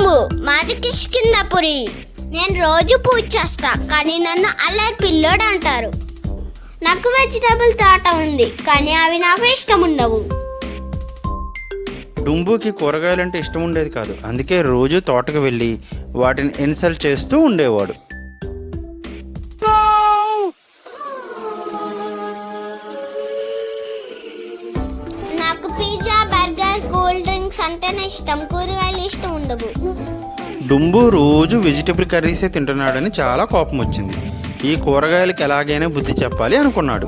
డుంబు మాది కిష్కిందపురి నేను రోజు పూజ చేస్తా కానీ నన్ను అల్లరి పిల్లోడు అంటారు. నాకు వెజిటబుల్ తోట ఉంది కానీ అవి నాకు ఇష్టం ఉండవు. డుంబుకి కూరగాయలంటే ఇష్టం ఉండేది కాదు. అందుకే రోజు తోటకు వెళ్ళి వాటిని ఇన్సల్ట్ చేస్తూ ఉండేవాడు. నాకు పిజ్జా బర్గర్ కూల్ అంటేనే ఇష్టం కూరగాయలు ఇష్టం ఉండవు. డుంబు రోజు వెజిటబుల్ కర్రీసే తింటున్నాడని చాలా కోపం వచ్చింది. ఈ కూరగాయలకి ఎలాగైనా బుద్ధి చెప్పాలి అనుకున్నాడు.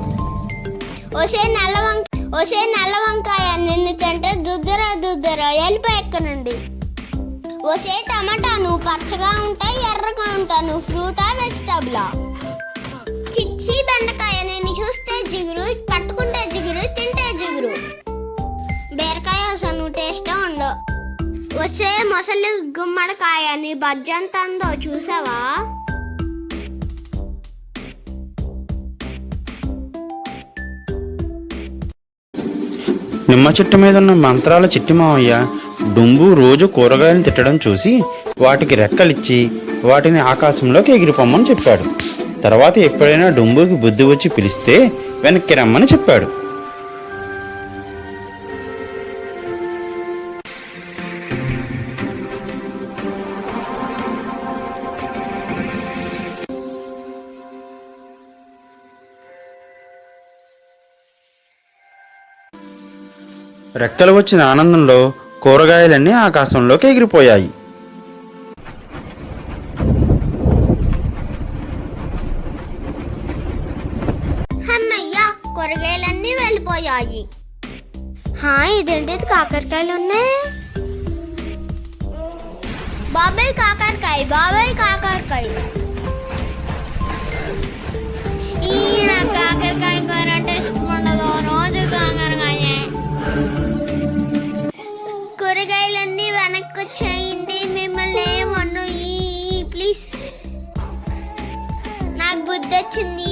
ఒసే నల్ల వంక ఒసే నల్ల వంకాయ నిన్ను తింటే దుద్దరా దుద్దరా వెళ్ళిపోయి ఎక్కడి నుండి. ఒసే టమాటా నువ్వు పచ్చగా ఉంటాయి ఎర్రగా ఉంటావు నువ్వు ఫ్రూటా వెజిటబులా? చిచ్చి బెండకాయ నేను చూస్తే జిగురు వచ్చే మొసలి గుమ్మడికాయని బజ్జంతందో చూసావా? నిమ్మ చెట్టు మీద ఉన్న మంత్రాల చిట్టి మావయ్య డుంబు రోజు కూరగాయలను తిట్టడం చూసి వాటికి రెక్కలిచ్చి వాటిని ఆకాశంలోకి ఎగిరిపోమ్మని చెప్పాడు. తర్వాత ఎప్పుడైనా డుంబుకి బుద్ధి వచ్చి పిలిస్తే వెనక్కి రమ్మని చెప్పాడు. రెక్కలు వచ్చిన ఆనందంలో కూరగాయలన్నీ ఆకాశంలోకి ఎగిరిపోయాయి. కూరగాయలన్నీ వెళ్ళిపోయాయి. హా ఇదేంటి కాకరకాయలు ఉన్నాయి? బాబాయ్ కాకరకాయ బాబాయ్ కూరగాయలన్నీ వెనక్కి వచ్చాయండి మిమ్మల్ని ఏమన్ను ప్లీజ్. నాకు బుద్ధి వచ్చింది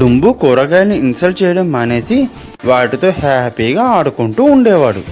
డుంబు కూరగాయల్ని ఇన్సల్ట్ చేయడం మానేసి వాటితో హ్యాపీగా ఆడుకుంటూ ఉండేవాడు.